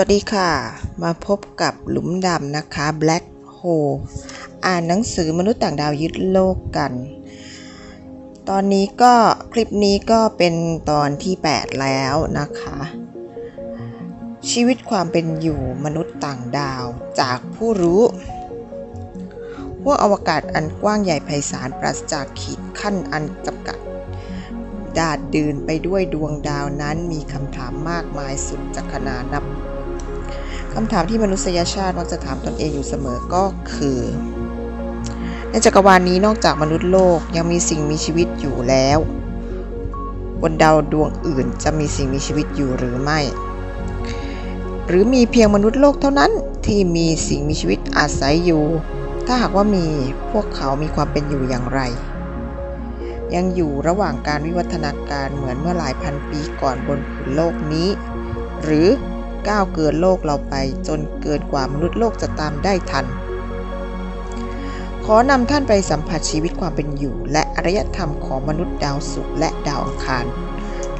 วัสดีค่ะ มาพบกับหลุมดำนะคะ Black Hole อ่านหนังสือมนุษย์ต่างดาวยึดโลกกัน ตอนนี้ก็คลิปนี้ก็เป็นตอนที่ 8 แล้วนะคะ ชีวิตความเป็นอยู่มนุษย์ต่างดาวจากผู้รู้ห้วงอวกาศอันกว้างใหญ่ไพศาลปราศจากขีดขั้นอันจำกัดดาดดื่นไปด้วยดวงดาวนั้นมีคำถามมากมายสุดจะขนานับ คำถามที่มนุษยชาติมักจะถามตนเองอยู่เสมอก็คือ ในจักรวาลนี้นอกจากมนุษย์โลกยังมีสิ่งมีชีวิตอยู่แล้ว บนดาวดวงอื่นจะมีสิ่งมีชีวิตอยู่หรือไม่ หรือมีเพียงมนุษย์โลกเท่านั้นที่มีสิ่งมีชีวิตอาศัยอยู่ ถ้าหากว่ามีพวกเขามีความเป็นอยู่อย่างไร ยังอยู่ระหว่างการวิวัฒนาการเหมือนเมื่อหลายพันปีก่อนบนผืนโลกนี้ หรือ ก้าวเกินโลกเราไป จนเกินกว่ามนุษย์โลกจะตามได้ทัน ขอนำท่านไปสัมผัสชีวิตความเป็นอยู่ และอารยธรรมของมนุษย์ดาวศุกร์และดาวอังคาร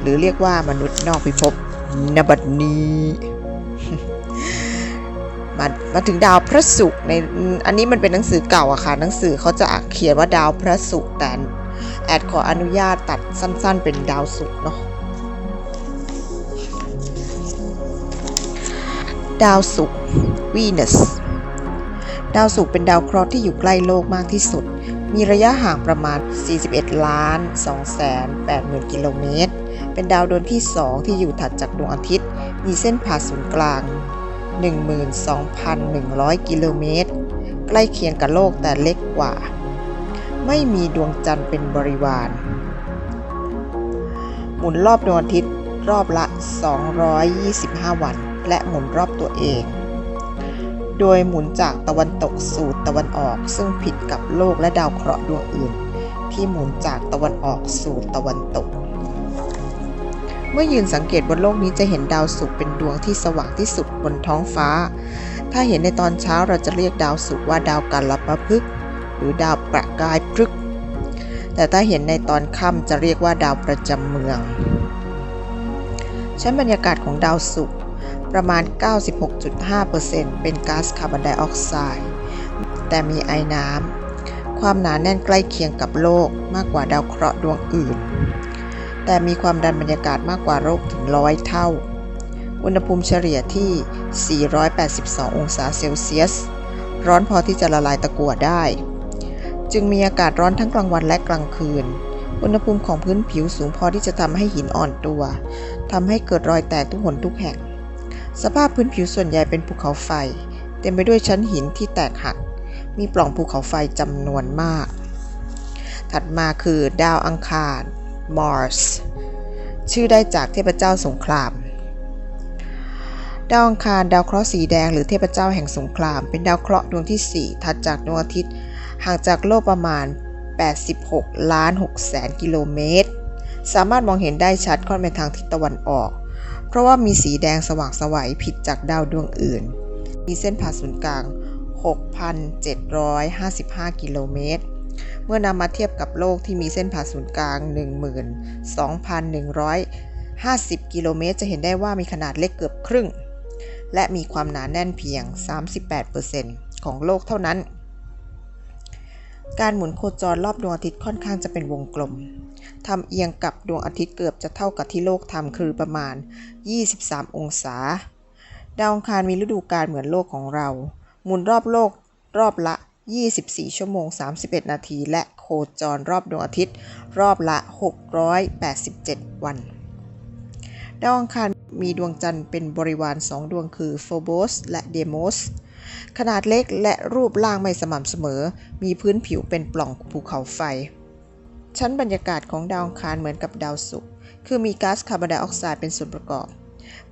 หรือเรียกว่ามนุษย์นอกพิภพนบัดนี้มามาถึงดาวพระศุกร์ในอันนี้มันเป็นหนังสือเก่าอะค่ะหนังสือเขาจะเขียนว่าดาวพระศุกร์แต่แอดขออนุญาตตัดสั้น ๆ เป็นดาวศุกร์เนาะ ดาวศุกร์วีนัสดาวศุกร์เป็นดาวเคราะห์ที่อยู่ใกล้โลกมากที่สุด มีระยะห่างประมาณ 41 ล้าน2แสน8หมื่นกิโลเมตร เป็นดาวดวงที่ 2 ที่อยู่ถัดจากดวงอาทิตย์ มีเส้นผ่าศูนย์กลาง 12,100 กิโลเมตร ใกล้เคียงกับโลกแต่เล็กกว่า ไม่มีดวงจันทร์เป็นบริวาร หมุนรอบดวงอาทิตย์รอบละ 225 วัน และหมุนรอบตัวเอง โดยหมุนจากตะวันตกสู่ตะวันออก ซึ่งผิดกับโลกและดาวเคราะห์ดวงอื่น ที่หมุนจากตะวันออกสู่ตะวันตก เมื่อยืนสังเกตบนโลกนี้จะเห็นดาวศุกร์เป็นดวงที่สว่างที่สุดบนท้องฟ้า ถ้าเห็นในตอนเช้าเราจะเรียกดาวศุกร์ว่าดาวกัลปะพฤกษ์หรือดาวประกายพฤกษ์แต่ถ้าเห็นในตอนค่ำจะเรียกว่าดาวประจำเมือง ชั้นบรรยากาศของดาวศุกร์ ประมาณ 96.5%เป็นก๊าซคาร์บอนไดออกไซด์ แต่มีไอน้ำ ความหนาแน่นใกล้เคียงกับโลกมากกว่าดาวเคราะห์ดวงอื่น แต่มีความดันบรรยากาศมากกว่าโลกถึงร้อยเท่า อุณหภูมิเฉลี่ยที่ 482 องศาเซลเซียส ร้อนพอที่จะละลายตะกั่วได้ จึงมีอากาศร้อนทั้งกลางวันและกลางคืนอุณหภูมิของพื้นผิวสูงพอที่จะทำให้หินอ่อนตัว ทำให้เกิดรอยแตกทุกหนทุกแห่ง สภาพพื้นผิวส่วนใหญ่เป็นภูเขาไฟ เต็มไปด้วยชั้นหินที่แตกหัก มีปล่องภูเขาไฟจำนวนมาก ถัดมาคือดาวอังคาร Mars ชื่อได้จากเทพเจ้าสงคราม ดาวอังคารดาวเคราะห์สีแดงหรือเทพเจ้าแห่งสงคราม เป็นดาวเคราะห์ดวงที่ 4 ถัดจากดวงอาทิตย์ ห่างจากโลกประมาณ 86 ล้าน6แสนกิโลเมตร สามารถมองเห็นได้ชัดค่อนไปทางทิศตะวันออก เพราะว่ามีสีแดงสว่างไสวัยผิดจากดาวดวงอื่น มีเส้นผ่าศูนย์กลาง 6,755 กิโลเมตร เมื่อนำมาเทียบกับโลกที่มีเส้นผ่าศูนย์กลาง 12,150 กิโลเมตร จะเห็นได้ว่ามีขนาดเล็กเกือบครึ่ง และมีความหนาแน่นเพียง 38%ของโลกเท่านั้น การหมุนโคจรรอบดวงอาทิตย์ค่อนข้างจะเป็นวงกลม ทำเอียงกับดวงอาทิตย์เกือบจะเท่ากับที่โลกทำคือประมาณ 23 องศา ดาวอังคารมีฤดูกาลเหมือนโลกของเรา หมุนรอบโลกรอบละ 24 ชั่วโมง 31 นาที และโคจรรอบดวงอาทิตย์ รอบละ 687 วัน ดาวอังคารมีดวงจันทร์เป็นบริวารสองดวงคือโฟโบสและเดโมสขนาดเล็กและรูปร่างไม่สม่ำเสมอ มีพื้นผิวเป็นปล่องภูเขาไฟ ชั้นบรรยากาศของดาวอังคารเหมือนกับดาวศุกร์ คือมีก๊าซคาร์บอนไดออกไซด์เป็นส่วนประกอบ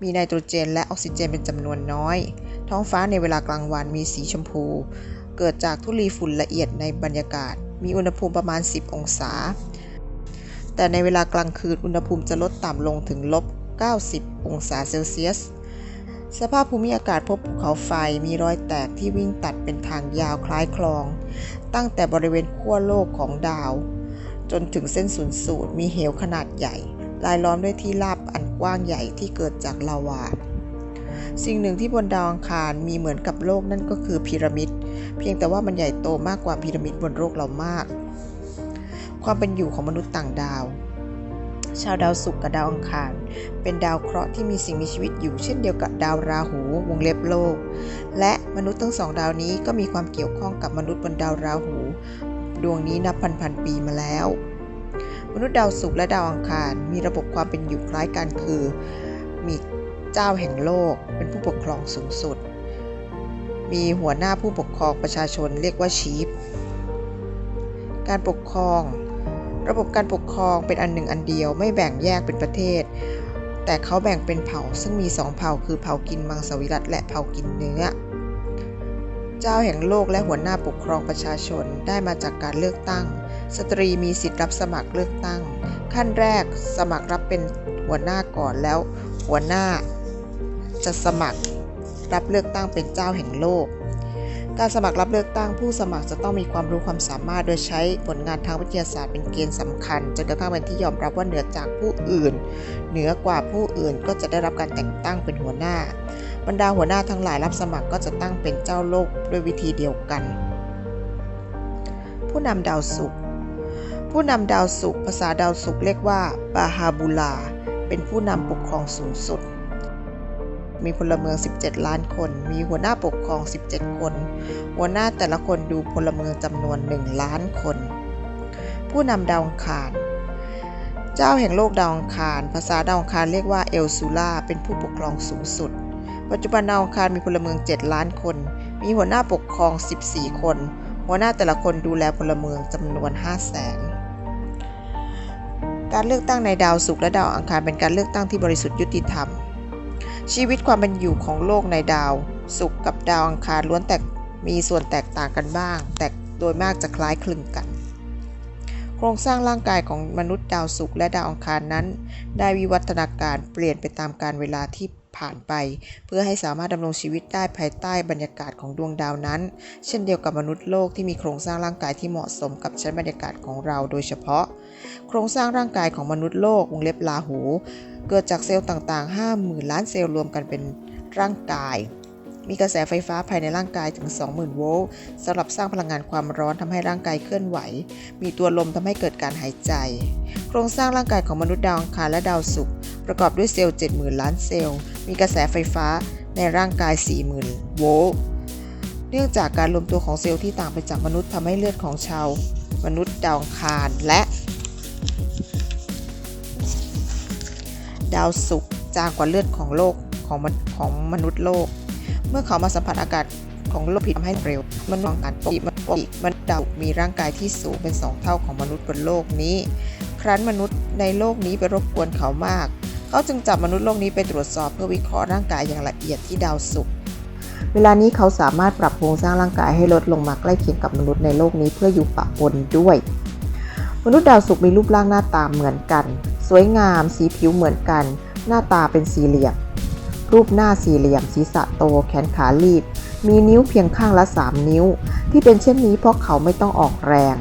มีไนโตรเจนและออกซิเจนเป็นจำนวนน้อย ท้องฟ้าในเวลากลางวันมีสีชมพู เกิดจากธุลีฝุ่นละเอียดในบรรยากาศ มีอุณหภูมิประมาณ 10 องศา แต่ในเวลากลางคืนอุณหภูมิจะลดต่ำลงถึงลบ 90 องศาเซลเซียสสภาพภูมิอากาศพบภูเขาไฟมีรอยแตกที่วิ่งตัดเป็นทางยาวคล้ายคลอง ตั้งแต่บริเวณขั้วโลกของดาว จนถึงเส้นศูนย์สูตรมีเหวขนาดใหญ่ลายล้อมด้วยที่ราบอันกว้างใหญ่ที่เกิดจากลาวา สิ่งหนึ่งที่บนดาวอังคารมีเหมือนกับโลกนั่นก็คือพีระมิด เพียงแต่ว่ามันใหญ่โตมากกว่าพีระมิดบนโลกเรามาก ความเป็นอยู่ของมนุษย์ต่างดาว ชาวดาวศุกร์กับดาวอังคาร เป็นดาวเคราะห์ที่มีสิ่งมีชีวิตอยู่เช่นเดียวกับดาวราหูวงเล็บโลก และมนุษย์ทั้งสองดาวนี้ก็มีความเกี่ยวข้องกับมนุษย์บนดาวราหู ดวงนี้นับพันพันๆปีมาแล้ว มนุษย์ดาวศุกร์และดาวอังคารมีระบบความเป็นอยู่คล้ายกันคือ มีเจ้าแห่งโลกเป็นผู้ปกครองสูงสุด มีหัวหน้าผู้ปกครองประชาชนเรียกว่าชีฟ การปกครอง ระบบการปกครองเป็นอันหนึ่งอันเดียวไม่แบ่งแยกเป็นประเทศ แต่เขาแบ่งเป็นเผ่าซึ่งมีสองเผ่าคือเผ่ากินมังสวิรัตและเผ่ากินเนื้อ เจ้าแห่งโลกและหัวหน้าปกครองประชาชนได้มาจากการเลือกตั้ง สตรีมีสิทธิ์รับสมัครเลือกตั้ง ขั้นแรกสมัครรับเป็นหัวหน้าก่อนแล้ว หัวหน้าจะสมัครรับเลือกตั้งเป็นเจ้าแห่งโลก การสมัครรับเลือกตั้งผู้สมัครจะต้องมีความรู้ความสามารถโดยใช้ผลงานทางวิทยาศาสตร์เป็นเกณฑ์สำคัญจนกระทั่งเป็นที่ยอมรับว่าเหนือจากผู้อื่น เหนือกว่าผู้อื่นก็จะได้รับการแต่งตั้งเป็นหัวหน้า บรรดาหัวหน้าทั้งหลายรับสมัครก็จะตั้งเป็นเจ้าโลกด้วยวิธีเดียวกัน ผู้นำดาวศุกร์ผู้นำดาวศุกร์ภาษาดาวศุกร์เรียกว่าบาฮาบูลา เป็นผู้นำปกครองสูงสุด มีพลเมือง 17 ล้านคน มีหัวหน้าปกครอง 17 คน หัวหน้าแต่ละคนดูพลเมืองจำนวน 1 ล้านคน ผู้นำดาวอังคารเจ้าแห่งโลกดาวอังคาร ภาษาดาวอังคารเรียกว่าเอลซูล่า เป็นผู้ปกครองสูงสุด ปัจจุบันดาวอังคารมีพลเมือง 7 ล้านคน มีหัวหน้าปกครอง 14 คน หัวหน้าแต่ละคนดูแลพลเมืองจำนวน 5 0 0แสนการเลือกตั้งในดาวศุกร์และดาวอังคารเป็นการเลือกตั้งที่บริสุทธิ์ยุติธรรม ชีวิตความเป็นอยู่ของโลกในดาวศุกร์กับดาวอังคารล้วนแตกมีส่วนแตกต่างกันบ้าง แต่โดยมากจะคล้ายคลึงกัน โครงสร้างร่างกายของมนุษย์ดาวศุกร์และดาวอังคารนั้น ได้วิวัฒนาการเปลี่ยนไปตามการเวลาที่ ผ่านไป เพื่อให้สามารถดำรงชีวิตได้ภายใต้บรรยากาศของดวงดาวนั้น เช่นเดียวกับมนุษย์โลกที่มีโครงสร้างร่างกายที่เหมาะสมกับชั้นบรรยากาศของเราโดยเฉพาะ โครงสร้างร่างกายของมนุษย์โลกวงเล็บลาหู เกิดจากเซลล์ต่างๆ 50,000 ล้านเซลล์รวมกันเป็นร่างกาย มีกระแสไฟฟ้าภายในร่างกายถึง 20,000 โวลต์สำหรับสร้างพลังงานความร้อนทำให้ร่างกายเคลื่อนไหว มีตัวลมทำให้เกิดการหายใจ โครงสร้างร่างกายของมนุษย์ดาวอังคารและดาวศุกร์ประกอบด้วยเซลล์ 70,000 ล้านเซลล์ มีกระแสไฟฟ้าในร่างกาย 40,000 โวลต์เนื่องจากการรวมตัวของเซลล์ที่ต่างไปจากมนุษย์ทำให้เลือดของชาว มนุษย์ดาวอังคารและ ดาวศุกร์จางกว่าเลือดของโลกของมนของมนุษย์โลก มื่อเขามาสัมผัสอากาศของโลกผิดทำให้เร็ว มันมองการปกติมันปกติมันดาวมีร่างกายที่สูงเป็นสองเท่าของมนุษย์บนโลกนี้ ครั้นมนุษย์ในโลกนี้ไปรบกวนเขามาก เขาจึงจับมนุษย์โลกนี้ไปตรวจสอบเพื่อวิเคราะห์ร่างกายอย่างละเอียดที่ดาวศุกร์เวลานี้เขาสามารถปรับโครงสร้างร่างกายให้ลดลงมาใกล้เคียงกับมนุษย์ในโลกนี้เพื่ออยู่ปะปนด้วย มนุษย์ดาวศุกร์มีรูปร่างหน้าตาเหมือนกัน สวยงาม สีผิวเหมือนกัน หน้าตาเป็นสี่เหลี่ยม รูปหน้าสี่เหลี่ยมศีรษะโตแขนขาลีบ มีนิ้วเพียงข้างละ 3 นิ้ว ที่เป็นเช่นนี้เพราะเขาไม่ต้องออกแรง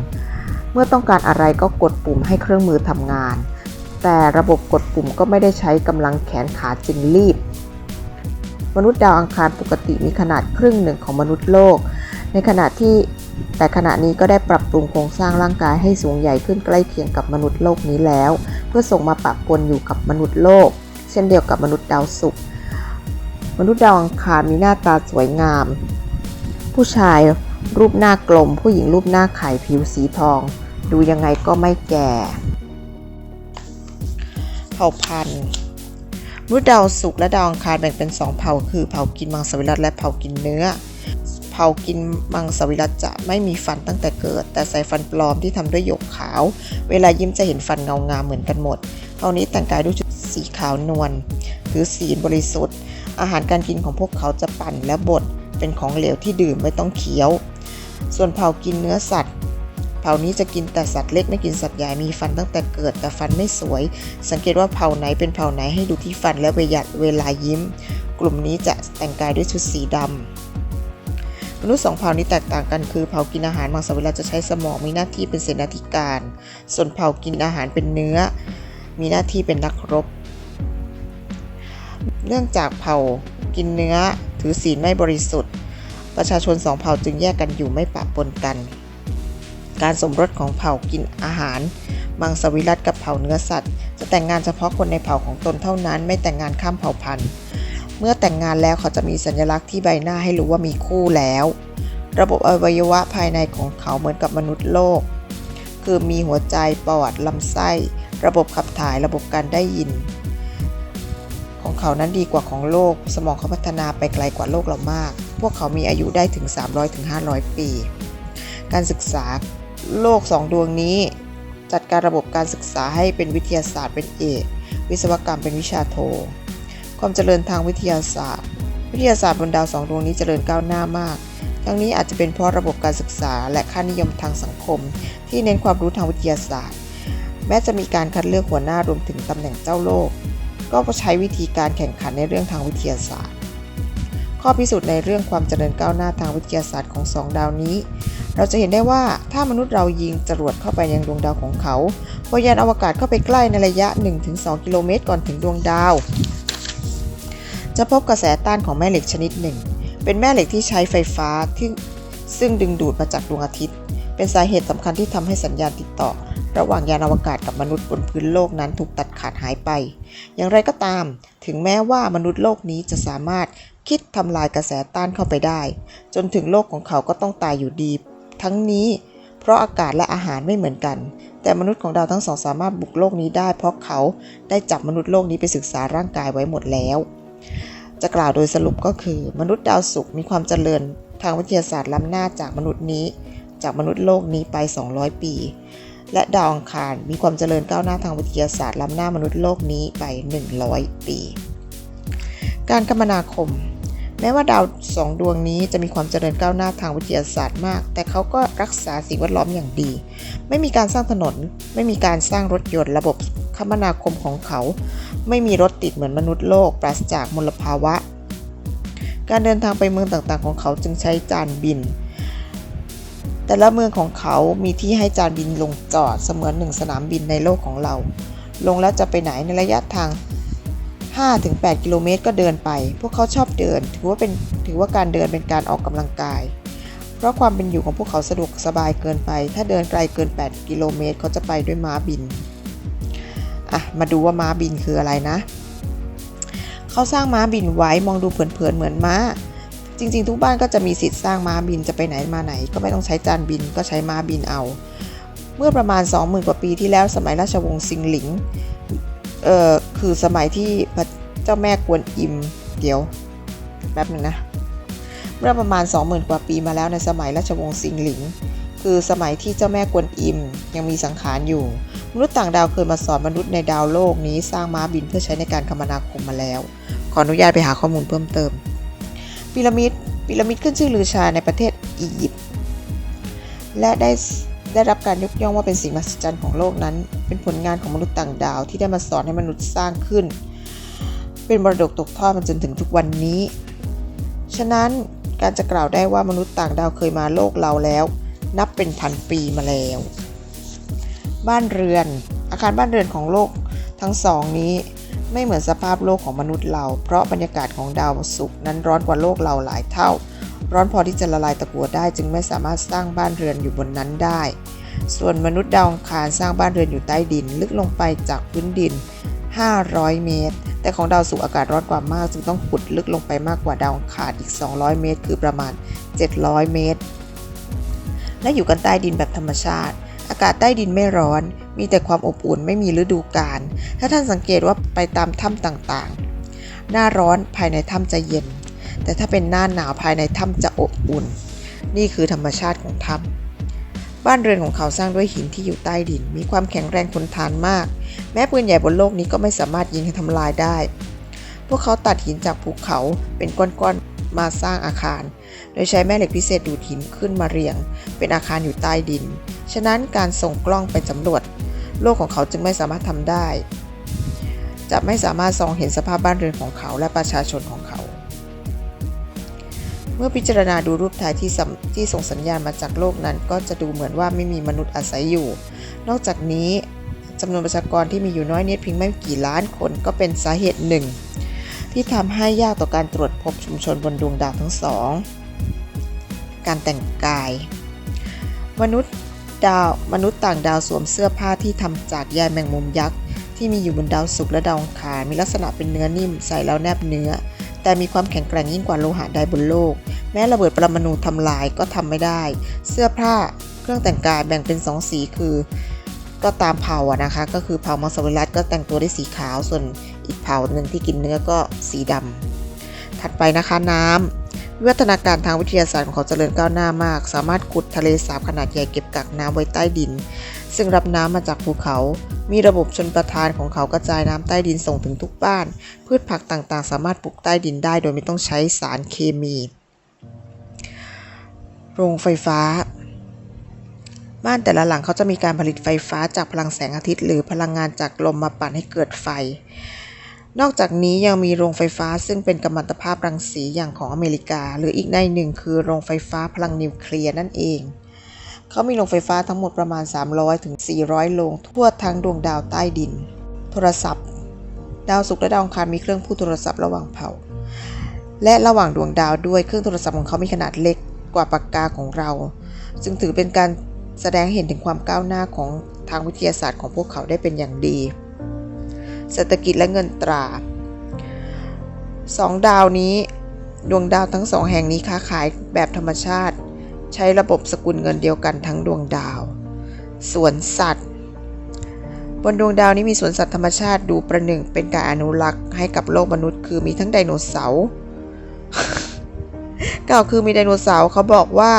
เมื่อต้องการอะไรก็กดปุ่มให้เครื่องมือทำงาน แต่ระบบกดปุ่มก็ไม่ได้ใช้กำลังแขนขาจึงรีบ มนุษย์ดาวอังคารปกติมีขนาดครึ่งหนึ่งของมนุษย์โลก ในขณะที่แต่ขณะนี้ก็ได้ปรับปรุงโครงสร้างร่างกายให้สูงใหญ่ขึ้นใกล้เคียงกับมนุษย์โลกนี้แล้ว เพื่อส่งมาปะปนอยู่กับมนุษย์โลก เช่นเดียวกับมนุษย์ดาวศุกร์ มนุษย์ดาวอังคารมีหน้าตาสวยงาม ผู้ชายรูปหน้ากลม ผู้หญิงรูปหน้าไข่ผิวสีทอง ดูยังไงก็ไม่แก่ เผ่าพันธุ์มนุษย์ดาวศุกและดาวอังคารแบ่งเป็นสองเผ่าคือเผ่ากินมังสวิรัตและเผ่ากินเนื้อ เผ่ากินมังสวิรัตจะไม่มีฟันตั้งแต่เกิด แต่ใส่ฟันปลอมที่ทำด้วยหยกขาว เวลายิ้มจะเห็นฟันเงางามเหมือนกันหมดเผ่านี้แต่งกายด้วยชุดสีขาวนวลถือศีลบริสุทธิ์ อาหารการกินของพวกเขาจะปั่นและบดเป็นของเหลวที่ดื่มไม่ต้องเคี้ยว ส่วนเผ่ากินเนื้อสัตว์ เผ่านี้จะกินแต่สัตว์เล็กไม่กินสัตว์ใหญ่มีฟันตั้งแต่เกิดแต่ฟันไม่สวย สังเกตว่าเผ่าไหนเป็นเผ่าไหนให้ดูที่ฟันและเวลาเวลายิ้ม กลุ่มนี้จะแต่งกายด้วยชุดสีดำมนุษย์สองเผ่านี้แตกต่างกันคือเผ่ากินอาหารมังสวิรัตจะใช้สมองมีหน้าที่เป็นเสนาธิการ ส่วนเผ่ากินอาหารเป็นเนื้อ มีหน้าที่เป็นนักรบ เนื่องจากเผ่ากินเนื้อถือศีลไม่บริสุทธิ์ ประชาชนสองเผ่าจึงแยกกันอยู่ไม่ปะปนกัน การสมรสของเผ่ากินอาหารมังสวิรัตกับเผ่าเนื้อสัตว์ จะแต่งงานเฉพาะคนในเผ่าของตนเท่านั้น ไม่แต่งงานข้ามเผ่าพันธุ์ เมื่อแต่งงานแล้วเขาจะมีสัญลักษณ์ที่ใบหน้าให้รู้ว่ามีคู่แล้ว ระบบอวัยวะภายในของเขาเหมือนกับมนุษย์โลก คือมีหัวใจปอดลำไส้ ระบบขับถ่ายระบบการได้ยิน ของเขานั้นดีกว่าของโลก สมองเขาพัฒนาไปไกลกว่าโลกเรามาก พวกเขามีอายุได้ถึง 300-500 ปี การศึกษาโลกสองดวงนี้ จัดการระบบการศึกษาให้เป็นวิทยาศาสตร์เป็นเอก วิศวกรรมเป็นวิชาโท ความเจริญทางวิทยาศาสตร์ วิทยาศาสตร์บนดาวสองดวงนี้เจริญก้าวหน้ามาก ทั้งนี้อาจจะเป็นเพราะระบบการศึกษาและค่านิยมทางสังคม ที่เน้นความรู้ทางวิทยาศาสตร์ แม้จะมีการคัดเลือกหัวหน้ารวมถึงตำแหน่งเจ้าโลก ก็ใช้วิธีการแข่งขันในเรื่องทางวิทยาศาสตร์ ข้อพิสูจน์ในเรื่องความเจริญก้าวหน้าทางวิทยาศาสตร์ของสองดาวนี้ เราจะเห็นได้ว่าถ้ามนุษย์เรายิงจรวดเข้าไปยังดวงดาวของเขาพยานอวกาศเข้าไปใกล้ในระยะ 1-2 กิโลเมตรก่อนถึงดวงดาว จะพบกระแสต้านของแม่เหล็กชนิดหนึ่ง เป็นแม่เหล็กที่ใช้ไฟฟ้าที่ซึ่งดึงดูดมาจากดวงอาทิตย์ เป็นสาเหตุสำคัญที่ทำให้สัญญาณติดต่อ ระหว่างยานอวกาศกับมนุษย์บนพื้นโลกนั้นถูกตัดขาดหายไป อย่างไรก็ตาม ถึงแม้ว่ามนุษย์โลกนี้จะสามารถคิดทำลายกระแสต้านเข้าไปได้ จนถึงโลกของเขาก็ต้องตายอยู่ดี ทั้งนี้ เพราะอากาศและอาหารไม่เหมือนกัน แต่มนุษย์ของดาวทั้งสองสามารถบุกโลกนี้ได้ เพราะเขาได้จับมนุษย์โลกนี้ไปศึกษาร่างกายไว้หมดแล้ว จะกล่าวโดยสรุปก็คือ มนุษย์ดาวศุกร์มีความเจริญทางวิทยาศาสตร์ล้ำหน้าจากมนุษย์นี้ จากมนุษย์โลกนี้ไป 200 ปี และดาวอังคารมีความเจริญก้าวหน้าทางวิทยาศาสตร์ล้ำหน้ามนุษย์โลกนี้ไป 100 ปี การคมนาคม แม้ว่าดาวสองดวงนี้จะมีความเจริญก้าวหน้าทางวิทยาศาสตร์มาก แต่เขาก็รักษาสิ่งแวดล้อมอย่างดี ไม่มีการสร้างถนน ไม่มีการสร้างรถยนต์ระบบคมนาคมของเขา ไม่มีรถติดเหมือนมนุษย์โลก ปราศจากมลภาวะ การเดินทางไปเมืองต่างๆของเขาจึงใช้จานบิน แต่ละเมืองของเขามีที่ให้จานบินลงจอดเสมือนหนึ่งสนามบินในโลกของเรา ลงแล้วจะไปไหนในระยะทาง 5-8 กิโลเมตรก็เดินไป พวกเขาชอบเดิน ถือว่าเป็นถือว่าการเดินเป็นการออกกำลังกาย เพราะความเป็นอยู่ของพวกเขาสะดวกสบายเกินไป ถ้าเดินไกลเกิน 8 กิโลเมตรเขาจะไปด้วยม้าบิน อะ มาดูว่าม้าบินคืออะไรนะ เขาสร้างม้าบินไว้มองดูเผินๆเหมือนม้า จริง ๆ ทุกบ้านก็จะมีสิทธิ์สร้างม้าบินจะไปไหนมาไหน ก็ไม่ต้องใช้จานบินก็ใช้ม้าบินเอา เมื่อประมาณ 20,000 กว่าปีที่แล้วสมัยราชวงศ์ซิงหลิงเอ่อคือสมัยที่พระเจ้าแม่กวนอิมเดี๋ยวแป๊บหนึงนะเมื่อประมาณ 20,000 กว่าปีมาแล้วในสมัยราชวงศ์ซิงหลิง คือสมัยที่เจ้าแม่กวนอิมยังมีสังขารอยู่ มนุษย์ต่างดาวเคยมาสอนมนุษย์ในดาวโลกนี้สร้างม้าบินเพื่อใช้ในการคมนาคมมาแล้ว ขออนุญาตไปหาข้อมูลเพิ่มเติม พีระมิดพีระมิดขึ้นชื่อลือชาในประเทศอียิปต์และได้ได้รับการยกย่องว่าเป็นสิ่งมหัศจรรย์ของโลกนั้น เป็นผลงานของมนุษย์ต่างดาวที่ได้มาสอนให้มนุษย์สร้างขึ้น เป็นมรดกตกทอดมาจนถึงทุกวันนี้ ฉะนั้นการจะกล่าวได้ว่ามนุษย์ต่างดาวเคยมาโลกเราแล้ว นับเป็นพันปีมาแล้ว บ้านเรือน อาคารบ้านเรือนของโลกทั้งสองนี้ ไม่เหมือนสภาพโลกของมนุษย์เรา เพราะบรรยากาศของดาวศุกร์นั้นร้อนกว่าโลกเราหลายเท่า ร้อนพอที่จะละลายตะกั่วได้จึงไม่สามารถสร้างบ้านเรือนอยู่บนนั้นได้ ส่วนมนุษย์ดาวอังคารสร้างบ้านเรือนอยู่ใต้ดิน ลึกลงไปจากพื้นดิน 500 เมตร แต่ของดาวศุกร์อากาศร้อนกว่ามาก จึงต้องขุดลึกลงไปมากกว่าดาวอังคารอีก 200 เมตร คือประมาณ 700 เมตร และอยู่กันใต้ดินแบบธรรมชาติากาศใต้ดินไม่ร้อน มีแต่ความอบอุ่นไม่มีฤดูกาล ถ้าท่านสังเกตว่าไปตามถ้ำต่างๆ หน้าร้อนภายในถ้ำจะเย็น แต่ถ้าเป็นหน้าหนาวภายในถ้ำจะอบอุ่น นี่คือธรรมชาติของถ้ำบ้านเรือนของเขาสร้างด้วยหินที่อยู่ใต้ดิน มีความแข็งแรงทนทานมาก แม้ปืนใหญ่บนโลกนี้ก็ไม่สามารถยิงให้ทำลายได้ พวกเขาตัดหินจากภูเขาเป็นก้อนๆ มาสร้างอาคาร โดยใช้แม่เหล็กพิเศษดูดหินขึ้นมาเรียง เป็นอาคารอยู่ใต้ดิน ฉะนั้นการส่งกล้องไปสำรวจ โลกของเขาจึงไม่สามารถทำได้ จะไม่สามารถส่องเห็นสภาพบ้านเรือนของเขาและประชาชนของเขา เมื่อพิจารณาดูรูปถ่ายที่ส่งที่ส่งสัญญาณมาจากโลกนั้น ก็จะดูเหมือนว่าไม่มีมนุษย์อาศัยอยู่ นอกจากนี้จำนวนประชากรที่มีอยู่น้อยนิดเพียงไม่กี่ล้านคนก็เป็นสาเหตุหนึ่ง ที่ทำให้ยากต่อการตรวจพบชุมชนบนดวงดาวทั้งสอง การแต่งกาย มนุษย์ ดาว มนุษย์ต่างดาวสวมเสื้อผ้าที่ทำจากใยแมงมุมยักษ์ที่มีอยู่บนดาวศุกร์และดาวอังคารมีลักษณะเป็นเนื้อนิ่มใส่แล้วแนบเนื้อ แต่มีความแข็งแกร่งยิ่งกว่าโลหะใดบนโลก แม้ระเบิดปรมาณูทำลายก็ทำไม่ได้ เสื้อผ้าเครื่องแต่งกายแบ่งเป็นสองสีคือ ก็ตามเผ่าอะนะคะ ก็คือเผ่ามังสวิรัตก็แต่งตัวด้วยสีขาวส่วนอีกเผ่าหนึ่งที่กินเนื้อก็สีดำถัดไปนะคะน้ำ วิวัฒนาการทางวิทยาศาสตร์ของเขาเจริญก้าวหน้ามาก สามารถขุดทะเลสาบขนาดใหญ่เก็บกักน้ำไว้ใต้ดิน ซึ่งรับน้ำมาจากภูเขา มีระบบชนประทานของเขากระจายน้ำใต้ดินส่งถึงทุกบ้าน พืชผักต่างๆ สามารถปลูกใต้ดินได้ โดยไม่ต้องใช้สารเคมี โรงไฟฟ้า บ้านแต่ละหลังเขาจะมีการผลิตไฟฟ้าจากพลังแสงอาทิตย์ หรือพลังงานจากลมมาปั่นให้เกิดไฟ นอกจากนี้ยังมีโรงไฟฟ้าซึ่งเป็นกัมมันตภาพรังสีอย่างของอเมริกา หรืออีกในหนึ่งคือโรงไฟฟ้าพลังนิวเคลียร์นั่นเอง เขามีโรงไฟฟ้าทั้งหมดประมาณ 300ถึง400 โรงทั่วทั้งดวงดาวใต้ดิน โทรศัพท์ ดาวศุกร์และดาวอังคารมีเครื่องพูดโทรศัพท์ระหว่างเผ่า และระหว่างดวงดาวด้วยเครื่องโทรศัพท์ของเขามีขนาดเล็กกว่าปากกาของเรา จึงถือเป็นการแสดงเห็นถึงความก้าวหน้าของทางวิทยาศาสตร์ของพวกเขาได้เป็นอย่างดี เศรษฐกิจและเงินตราสองดาวนี้ ดวงดาวทั้งสองแห่งนี้ค้าขายแบบธรรมชาติ ใช้ระบบสกุลเงินเดียวกันทั้งดวงดาว สวนสัตว์ บนดวงดาวนี้มีสวนสัตว์ธรรมชาติดูประหนึ่งเป็นการอนุรักษ์ให้กับโลกมนุษย์ คือมีทั้งไดโนเสาร์กล่าคือมีไดโนเสาร์เขาบอกว่า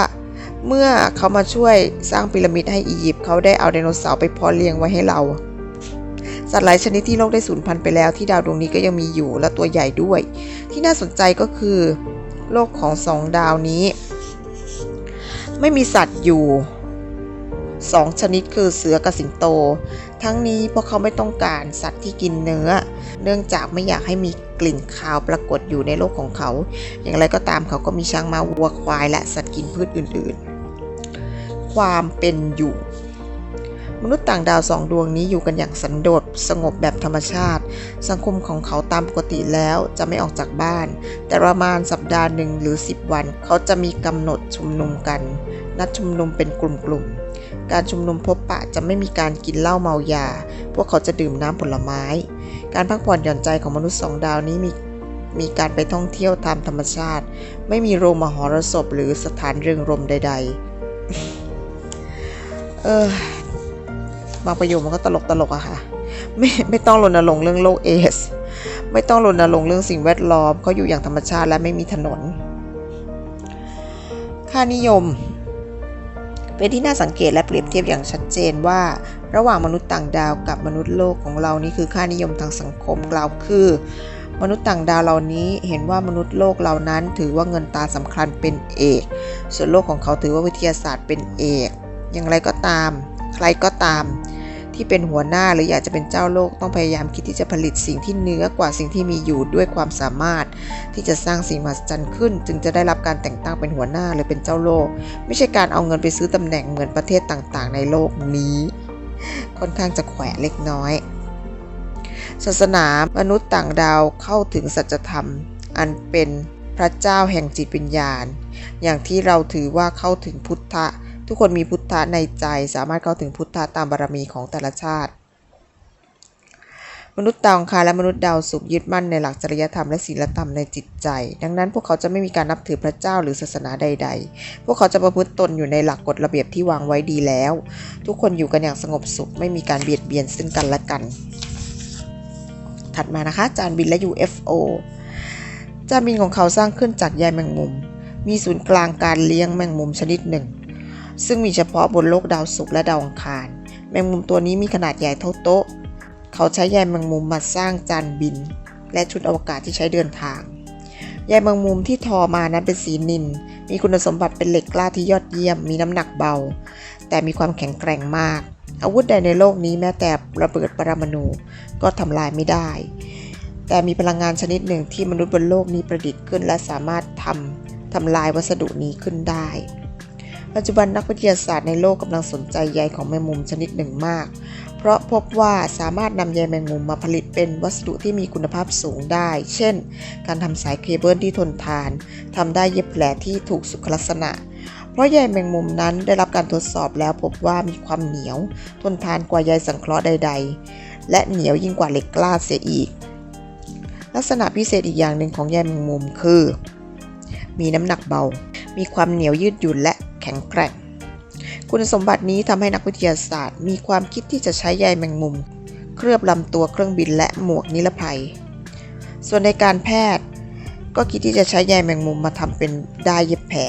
เมื่อเขามาช่วยสร้างพีระมิดให้อียิปต์เขาได้เอาไดโนเสาร์ไปเพาะเลี้ยงไว้ให้เรา สัตว์หลายชนิดที่โลกได้สูญพันธุ์ไปแล้วที่ดาวดวงนี้ก็ยังมีอยู่และตัวใหญ่ด้วย ที่น่าสนใจก็คือ โลกของสองดาวนี้ ไม่มีสัตว์อยู่สองชนิดคือเสือกับสิงโต ทั้งนี้เพราะเขาไม่ต้องการสัตว์ที่กินเนื้อ เนื่องจากไม่อยากให้มีกลิ่นคาวปรากฏอยู่ในโลกของเขา อย่างไรก็ตามเขาก็มีช้างมาวัวควายและสัตว์กินพืชอื่น ๆ ความเป็นอยู่ มนุษย์ต่างดาวสองดวงนี้อยู่กันอย่างสันโดษสงบแบบธรรมชาติ สังคมของเขาตามปกติแล้วจะไม่ออกจากบ้าน แต่ประมาณสัปดาห์หนึ่งหรือ 10 วัน เขาจะมีกำหนดชุมนุมกัน นัดชุมนุมเป็นกลุ่มๆการชุมนุมพบปะจะไม่มีการกินเหล้าเมายา พวกเขาจะดื่มน้ำผลไม้ การพักผ่อนหย่อนใจของมนุษย์สองดาวนี้มีมีการไปท่องเที่ยวตามธรรมชาติ ไม่มีโรงมหรสพหรือสถานเริงรมใด ๆ เออ บางประโยคมันก็ตลกตลกอะค่ะ ไม่ไม่ต้องรณรงค์เรื่องโรคเอส ไม่ต้องรณรงค์เรื่องสิ่งแวดล้อมเขาอยู่อย่างธรรมชาติและไม่มีถนน ค่านิยม เป็นที่น่าสังเกตและเปรียบเทียบอย่างชัดเจนว่า ระหว่างมนุษย์ต่างดาวกับมนุษย์โลกของเรานี่คือค่านิยมทางสังคมกล่าวคือ มนุษย์ต่างดาวเหล่านี้เห็นว่ามนุษย์โลกเหล่านั้น ถือว่าเงินตาสำคัญเป็นเอก ส่วนโลกของเขาถือว่าวิทยาศาสตร์เป็นเอก อย่างไรก็ตามใครก็ตาม ที่เป็นหัวหน้าหรืออยากจะเป็นเจ้าโลกต้องพยายามคิดที่จะผลิตสิ่งที่เหนือกว่าสิ่งที่มีอยู่ด้วยความสามารถ ที่จะสร้างสิ่งมหัศจรรย์ขึ้น จึงจะได้รับการแต่งตั้งเป็นหัวหน้าหรือเป็นเจ้าโลก ไม่ใช่การเอาเงินไปซื้อตำแหน่งเหมือนประเทศต่างๆ ในโลกนี้ ค่อนข้างจะแขวะเล็กน้อย ศาสนามนุษย์ต่างดาวเข้าถึงสัจธรรม อันเป็นพระเจ้าแห่งจิตวิญญาณ อย่างที่เราถือว่าเข้าถึงพุทธะ ทุกคนมีพุทธะในใจสามารถเข้าถึงพุทธะตามบารมีของแต่ละชาติ มนุษย์ดาวอังคาและมนุษย์ดาวศุกร์ยึดมั่นในหลักจริยธรรมและศีลธรรมในจิตใจ ดังนั้นพวกเขาจะไม่มีการนับถือพระเจ้าหรือศาสนาใด ๆ พวกเขาจะประพฤติตนอยู่ในหลักกฎระเบียบที่วางไว้ดีแล้ว ทุกคนอยู่กันอย่างสงบสุข ไม่มีการเบียดเบียนซึ่งกันและกัน ถัดมานะคะจานบินและ UFO จานบินของเขาสร้างขึ้นจากใยแมงมุม มีศูนย์กลางการเลี้ยงแมงมุมชนิดหนึ่ง ซึ่งมีเฉพาะบนโลกดาวศุกร์และดาวอังคาร แมงมุมตัวนี้มีขนาดใหญ่เท่าโต๊ะ เขาใช้ใยแมงมุมมาสร้างจานบิน และชุดอวกาศที่ใช้เดินทาง ใยแมงมุมที่ทอมานั้นเป็นสีนิลมีคุณสมบัติเป็นเหล็กกล้าที่ยอดเยี่ยม มีน้ำหนักเบา แต่มีความแข็งแกร่งมาก อาวุธใดในโลกนี้แม้แต่ระเบิดปรมาณูก็ทำลายไม่ได้ แต่มีพลังงานชนิดหนึ่งที่มนุษย์บนโลกนี้ประดิษฐ์ขึ้น และสามารถทำทำลายวัสดุนี้ขึ้นได้ ปัจจุบันนักวิทยาศาสตร์ในโลกกำลังสนใจใยของแมงมุมชนิดหนึ่งมาก เพราะพบว่าสามารถนำใยแมงมุมมาผลิตเป็นวัสดุที่มีคุณภาพสูงได้ เช่น การทำสายเคเบิลที่ทนทานทำได้เย็บแผลที่ถูกสุขลักษณะ เพราะใยแมงมุมนั้นได้รับการทดสอบแล้วพบว่ามีความเหนียว ทนทานกว่าใยสังเคราะห์ใด ๆ และเหนียวยิ่งกว่าเหล็กกล้าเสียอีก ลักษณะพิเศษอีกอย่างหนึ่งของใยแมงมุมคือ มีน้ำหนักเบา มีความเหนียวยืดหยุ่นและแข็งแกร่ง คุณสมบัตินี้ทำให้นักวิทยาศาสตร์ มีความคิดที่จะใช้ใยแมงมุม เคลือบลำตัวเครื่องบินและหมวกนิรภัย ส่วนในการแพทย์ ก็คิดที่จะใช้ใยแมงมุมมาทำเป็นดายเย็บแผล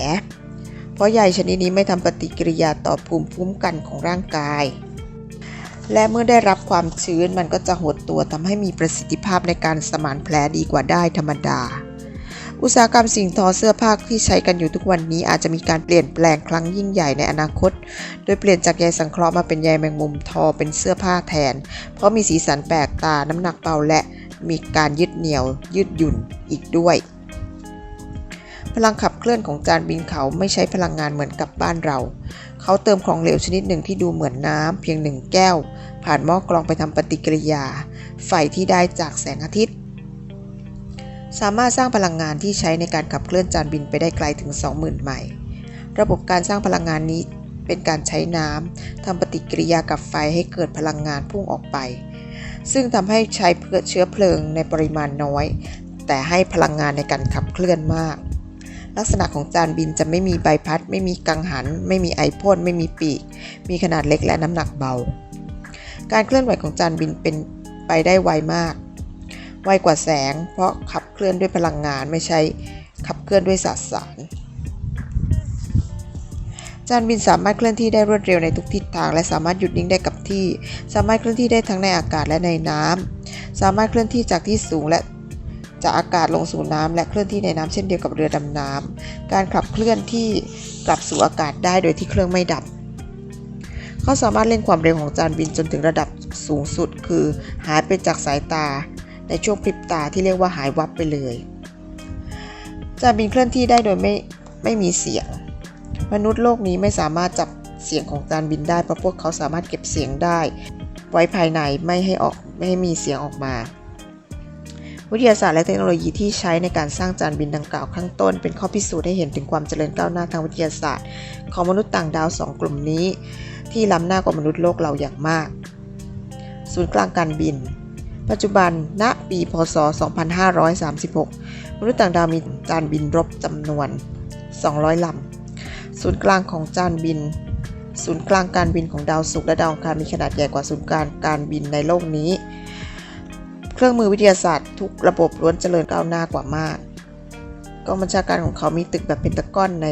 เพราะใยชนิดนี้ไม่ทำปฏิกิริยาต่อภูมิคุ้มกันของร่างกาย และเมื่อได้รับความชื้นมันก็จะหดตัวทำให้มีประสิทธิภาพในการสมานแผลดีกว่าได้ธรรมดา อุตสาหกรรมสิ่งทอเสื้อผ้าที่ใช้กันอยู่ทุกวันนี้อาจจะมีการเปลี่ยนแปลงครั้งยิ่งใหญ่ในอนาคต โดยเปลี่ยนจากใยสังเคราะห์มาเป็นใยแมงมุมทอเป็นเสื้อผ้าแทน เพราะมีสีสันแปลกตา น้ำหนักเบาและมีการยืดเหนี่ยว ยืดหยุ่นอีกด้วยพลังขับเคลื่อนของจานบินเขาไม่ใช้พลังงานเหมือนกับบ้านเรา เขาเติมของเหลวชนิดหนึ่งที่ดูเหมือนน้ำเพียงหนึ่งแก้ว ผ่านหม้อกรองไปทำปฏิกิริยา ไฟที่ได้จากแสงอาทิตย์ สามารถสร้างพลังงานที่ใช้ในการขับเคลื่อนจานบินไปได้ไกลถึง 20,000 ไมล์ระบบการสร้างพลังงานนี้เป็นการใช้น้ำทำปฏิกิริยากับไฟให้เกิดพลังงานพุ่งออกไป ซึ่งทำให้ใช้เชื้อเพลิงในปริมาณน้อย แต่ให้พลังงานในการขับเคลื่อนมาก ลักษณะของจานบินจะไม่มีใบพัด ไม่มีกังหัน ไม่มีไอพ่นไม่มีปีก มีขนาดเล็กและน้ำหนักเบา การเคลื่อนไหวของจานบินเป็นไปได้ไวมาก ไวกว่าแสง เพราะขับเคลื่อนด้วยพลังงานไม่ใช่ขับเคลื่อนด้วยสสารจานบินสามารถเคลื่อนที่ได้รวดเร็วในทุกทิศทาง และสามารถหยุดนิ่งได้กับที่ สามารถเคลื่อนที่ได้ทั้งในอากาศและในน้ำสามารถเคลื่อนที่จากที่สูงและจากอากาศลงสู่น้ำและเคลื่อนที่ในน้ำเช่นเดียวกับเรือดำน้ำการขับเคลื่อนที่กลับสู่อากาศได้โดยที่เครื่องไม่ดับ เขาสามารถเร่งความเร็วของจานบินจนถึงระดับสูงสุด คือหายไปจากสายตา ในช่วงพริบตาที่เรียกว่าหายวับไปเลยจานบินเคลื่อนที่ได้โดยไม่ไม่มีเสียง มนุษย์โลกนี้ไม่สามารถจับเสียงของจานบินได้เพราะพวกเขาสามารถเก็บเสียงได้ ไว้ภายในไม่ให้ออกไม่ให้มีเสียงออกมา วิทยาศาสตร์และเทคโนโลยีที่ใช้ในการสร้างจานบินดังกล่าวข้างต้น เป็นข้อพิสูจน์ให้เห็นถึงความเจริญก้าวหน้าทางวิทยาศาสตร์ ของมนุษย์ต่างดาวสองกลุ่มนี้ ที่ล้ำหน้ากว่ามนุษย์โลกเราอย่างมาก ศูนย์กลางการบิน ปัจจุบัน ณ ปีพศ 2536 มนุษย์ต่างดาวมีจานบินรบจำนวน 200 ลำ ศูนย์กลางของจานบิน ศูนย์กลางการบินของดาวศุกร์และดาวอังคารมีขนาดใหญ่กว่าศูนย์กลางการบินในโลกนี้ เครื่องมือวิทยาศาสตร์ทุกระบบล้วนเจริญก้าวหน้ากว่ามากกองบัญชาการของเขามีตึกแบบเพนตากอนใน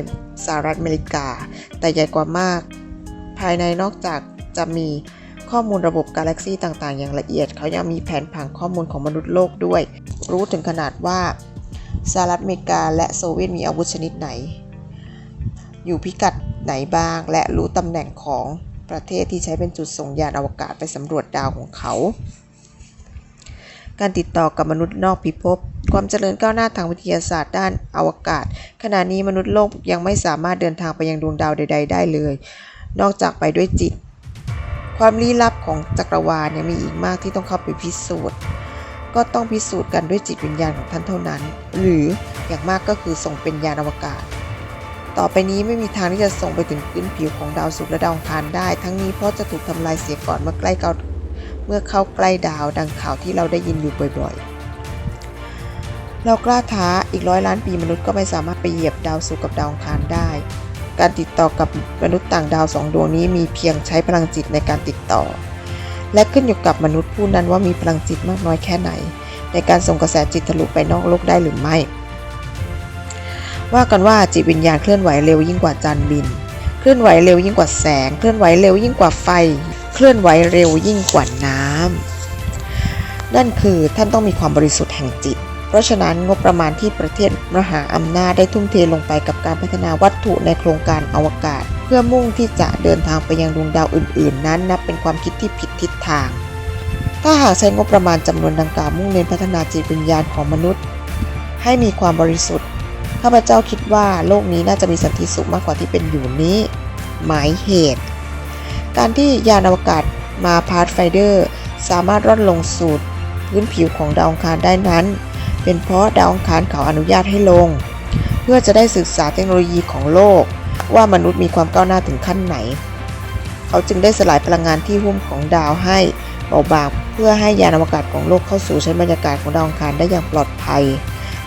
สหรัฐอเมริกา แต่ใหญ่กว่ามาก ภายในนอกจากจะมี ข้อมูลระบบกาแล็กซีต่างๆ อย่างละเอียด เขายังมีแผนผังข้อมูลของมนุษย์โลกด้วย รู้ถึงขนาดว่าสหรัฐอเมริกาและโซเวียตมีอาวุธชนิดไหน อยู่พิกัดไหนบ้าง และรู้ตำแหน่งของประเทศที่ใช้เป็นจุดส่งยานอวกาศไปสำรวจดาวของเขา การติดต่อกับมนุษย์นอกพิภพ ความเจริญก้าวหน้าทางวิทยาศาสตร์ด้านอวกาศ ขณะนี้มนุษย์โลกยังไม่สามารถเดินทางไปยังดวงดาวใด ๆ ได้เลย นอกจากไปด้วยจิต ความลี้ลับของจักรวาลเนี่ยมีอีกมากที่ต้องเข้าไปพิสูจน์ ก็ต้องพิสูจน์กันด้วยจิตวิญญาณของท่านเท่านั้น หรืออย่างมากก็คือส่งเป็นยานอวกาศ ต่อไปนี้ไม่มีทางที่จะส่งไปถึงพื้นผิวของดาวศุกร์และดาวอังคารได้ ทั้งนี้เพราะจะถูกทำลายเสียก่อนเมื่อใกล้เกาเมื่อเข้าใกล้ดาวดังข่าวที่เราได้ยินอยู่บ่อยๆ เรากล้าท้าอีกร้อยล้านปีมนุษย์ก็ไม่สามารถไปเหยียบดาวศุกร์กับดาวคารได้ การติดต่อกับมนุษย์ต่างดาวสองดวงนี้มีเพียงใช้พลังจิตในการติดต่อ และขึ้นอยู่กับมนุษย์ผู้นั้นว่ามีพลังจิตมากน้อยแค่ไหน ในการส่งกระแสจิตทะลุไปนอกโลกได้หรือไม่ ว่ากันว่าจิตวิญญาณเคลื่อนไหวเร็วยิ่งกว่าจานบิน เคลื่อนไหวเร็วยิ่งกว่าแสง เคลื่อนไหวเร็วยิ่งกว่าไฟ เคลื่อนไหวเร็วยิ่งกว่าน้ำนั่นคือท่านต้องมีความบริสุทธิ์แห่งจิต ราะฉะนั้นงบประมาณที่ประเทศมหาอำนาจได้ทุ่มเทลงไปกับการพัฒนาวัตถุในโครงการอวกาศ เพื่อมุ่งที่จะเดินทางไปยังดวงดาวอื่น ๆ นั้นนับเป็นความคิดที่ผิดทิศทาง ถ้าหากใช้งบประมาณจำนวนดังกล่าวมุ่งเน้นพัฒนาจิตวิญญาณของมนุษย์ ให้มีความบริสุทธิ์ข้าพเจ้าคิดว่าโลกนี้น่าจะมีสันติสุขมากกว่าที่เป็นอยู่นี้ หมายเหตุ การที่ยานอวกาศมาพาร์ทไฟเดอร์สามารถร่อนลงสู่พื้นผิวของดาวอังคารได้นั้น เป็นเพราะดาวอังคารเขาอนุญาตให้ลง เพื่อจะได้ศึกษาเทคโนโลยีของโลก ว่ามนุษย์มีความก้าวหน้าถึงขั้นไหน เขาจึงได้สลายพลังงานที่หุ้มของดาวให้เบาบางเพื่อให้ยานอวกาศของโลกเข้าสู่ชั้นบรรยากาศของดาวอังคารได้อย่างปลอดภัย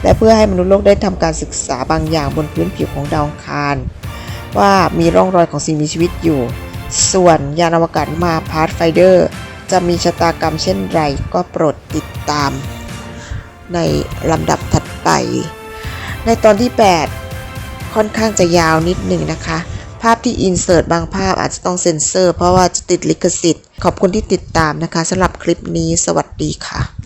และเพื่อให้มนุษย์โลกได้ทำการศึกษาบางอย่างบนพื้นผิวของดาวอังคาร ว่ามีร่องรอยของสิ่งมีชีวิตอยู่ ส่วนยานอวกาศมาพาร์ทไฟเดอร์จะมีชะตากรรมเช่นไรก็โปรดติดตาม ในลำดับถัดไป ในตอนที่ 8 ค่อนข้างจะยาวนิดหนึ่งนะคะ ภาพที่อินเสิร์ตบางภาพอาจจะต้องเซ็นเซอร์ เพราะว่าจะติดลิขสิทธิ์ ขอบคุณที่ติดตามนะคะสำหรับคลิปนี้สวัสดีค่ะ